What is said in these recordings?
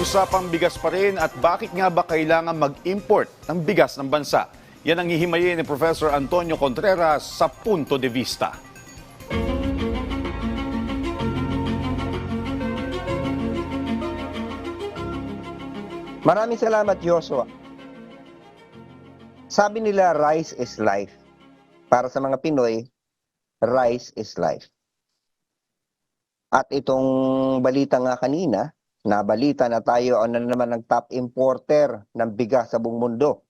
Usapang bigas pa rin at bakit nga ba kailangan mag-import ng bigas ng bansa? Yan ang hihimayin ni Professor Antonio Contreras sa Punto de Vista. Maraming salamat, Joshua. Sabi nila, rice is life. Para sa mga Pinoy, rice is life. At itong balita nga kanina, na balita na tayo ang na naman ng top importer ng bigas sa buong mundo.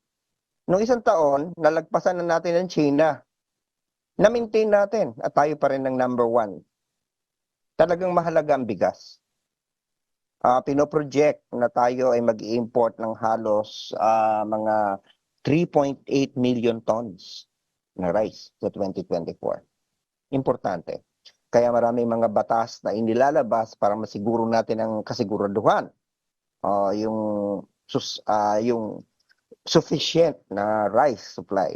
Noong isang taon, nalagpasan na natin ang China. Na-maintain natin at tayo pa rin ng number one. Talagang mahalaga ang bigas uh, pinoproject na tayo ay mag-import ng halos ah, mga 3.8 million tons na rice sa 2024. Importante. Kaya marami mga batas na inilalabas para masiguro natin ang kasiguraduhan. Ah, yung sus, ah, yung sufficient na rice supply.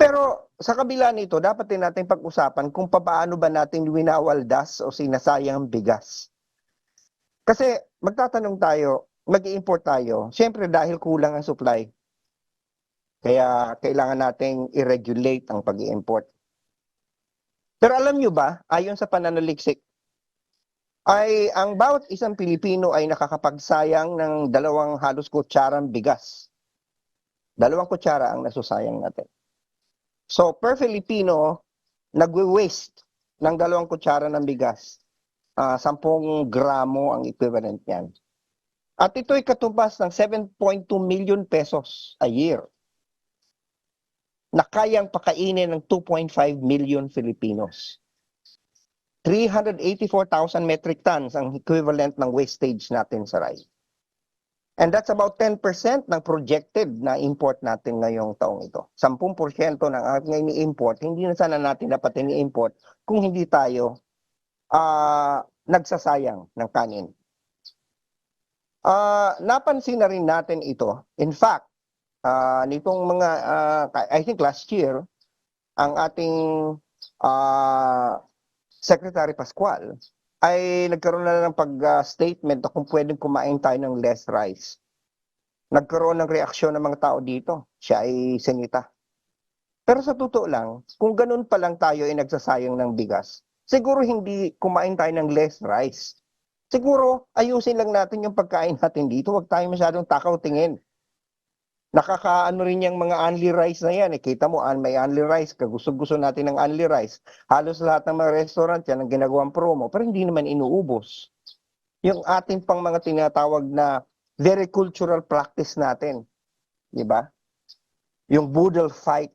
Pero sa kabila nito, dapat din natin pag-usapan kung paano ba natin winawaldas o sinasayang ang bigas. Kasi magtatanong tayo, mag-import tayo, siyempre dahil kulang ang supply. Kaya kailangan nating i-regulate ang pag import Pero alam nyo ba, ayon sa pananaliksik, ay ang bawat isang Pilipino ay nakakapagsayang ng dalawang halos kutsarang bigas. Dalawang kutsara ang nasusayang natin. So, per Filipino, nagwe-waste ng dalawang kutsara ng bigas ah 10 gramo ang equivalent niyan. At ito'y katubas ng 7.2 million pesos a year na kayang pakainin ng 2.5 million Filipinos. 384,000 metric tons ang equivalent ng wastage natin sa rice. And that's about 10% ng projected na import natin ngayong taong ito. 10% ng ating ini-import, hindi na sana natin dapat ini-import kung hindi tayo ah nagsasayang ng kanin. Ah napansin na rin natin ito. In fact, ah nitong mga ah, I think last year ang ating ah Secretary Pascual ay nagkaroon na ng pag-statement na kung pwedeng kumain tayo ng less rice. Nagkaroon ng reaksyon ng mga tao dito. Siya ay senita. Pero sa totoo lang, kung ganun pa lang tayo ay nagsasayang ng bigas, siguro hindi kumain tayo ng less rice. Siguro ayusin lang natin yung pagkain natin dito. Huwag tayo masyadong takaw tingin. Nakakaano rin yung mga only rice na yan. Eh. Kita mo, an may only rice. Kagusto-gusto natin ng only rice. Halos lahat ng mga restaurant yan ang ginagawang promo. Pero hindi naman inuubos. Yung ating pang mga tinatawag na very cultural practice natin. Di ba? Yung boodle fight.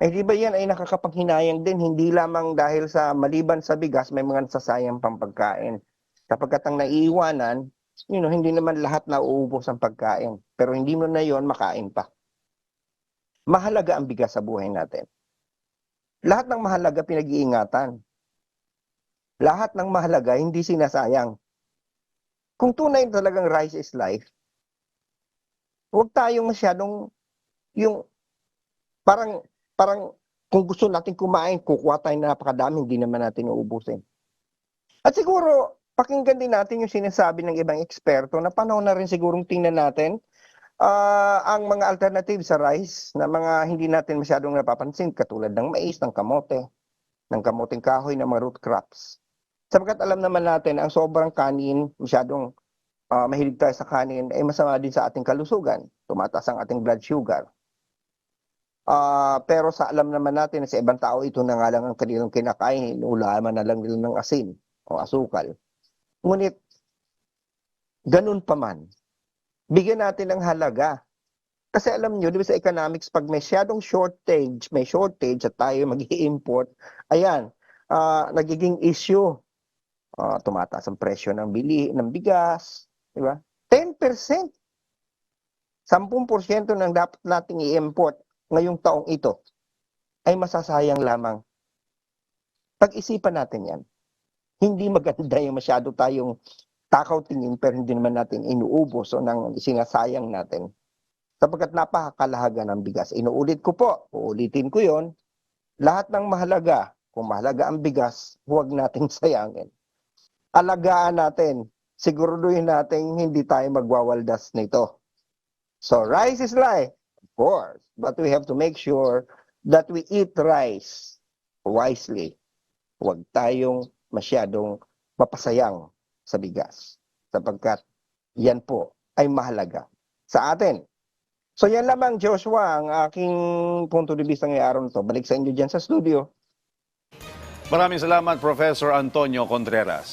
Eh di ba yan ay nakakapanghinayang din, hindi lamang dahil sa maliban sa bigas, may mga nasasayang pang pagkain. Kapag ang naiiwanan, you know, hindi naman lahat na uubos ang pagkain. Pero hindi mo na yon makain pa. Mahalaga ang bigas sa buhay natin. Lahat ng mahalaga pinag-iingatan. Lahat ng mahalaga hindi sinasayang. Kung tunay talagang rice is life, huwag tayong masyadong yung parang parang kung gusto natin kumain, kukuha tayo na napakadami, hindi naman natin uubusin. At siguro, pakinggan din natin yung sinasabi ng ibang eksperto na panahon na rin sigurong tingnan natin ah, ang mga alternative sa rice na mga hindi natin masyadong napapansin katulad ng mais, ng kamote, ng kamoting kahoy, ng mga root crops. Sapagkat alam naman natin ang sobrang kanin, masyadong ah, mahilig tayo sa kanin, ay masama din sa ating kalusugan. Tumataas ang ating blood sugar. Ah, pero sa alam naman natin na sa ibang tao ito na nga lang ang kanilang kinakain, ulaman na lang nila ng asin o asukal. Ngunit, ganun pa man, bigyan natin ng halaga. Kasi alam nyo, di ba sa economics, pag may masyadong shortage, may shortage at tayo mag import ayan, ah, nagiging issue. Ah, tumataas ang presyo ng bili, ng bigas, di ba? 10%. 10% ng dapat nating i-import ngayong taong ito ay masasayang lamang. Pag-isipan natin yan. Hindi maganda yung masyado tayong takaw tingin pero hindi naman natin inuubos o nang sinasayang natin. Sapagkat napakakalahaga ng bigas. Inuulit ko po, uulitin ko yon lahat ng mahalaga, kung mahalaga ang bigas, huwag nating sayangin. Alagaan natin siguraduhin natin hindi tayo magwawaldas nito. So rice is life, of course, but we have to make sure that we eat rice wisely. Huwag tayong masyadong mapasayang sa bigas sapagkat yan po ay mahalaga sa atin. So yan lamang Joshua ang aking punto de vista ngayong araw to. Balik sa inyo dyan sa studio. Maraming salamat, Professor Antonio Contreras.